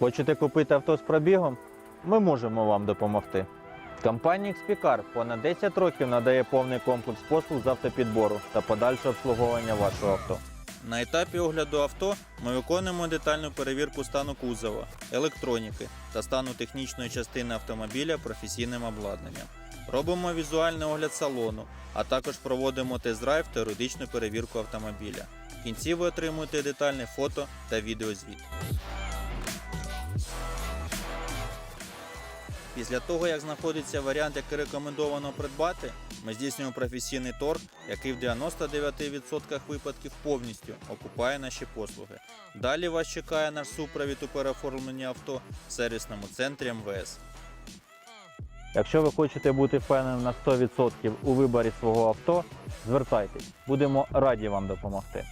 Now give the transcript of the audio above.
Хочете купити авто з пробігом? Ми можемо вам допомогти. Компанія XPCar понад 10 років надає повний комплекс послуг з автопідбору та подальшого обслуговування вашого авто. На етапі огляду авто ми виконуємо детальну перевірку стану кузова, електроніки та стану технічної частини автомобіля професійним обладнанням. Робимо візуальний огляд салону, а також проводимо тест-драйв та юридичну перевірку автомобіля. В кінці ви отримуєте детальне фото та відеозвіт. Після того, як знаходиться варіант, який рекомендовано придбати, ми здійснюємо професійний торг, який в 99% випадків повністю окупає наші послуги. Далі вас чекає наш супровід у переоформленні авто в сервісному центрі МВС. Якщо ви хочете бути впевненим на 100% у виборі свого авто, звертайтесь, будемо раді вам допомогти.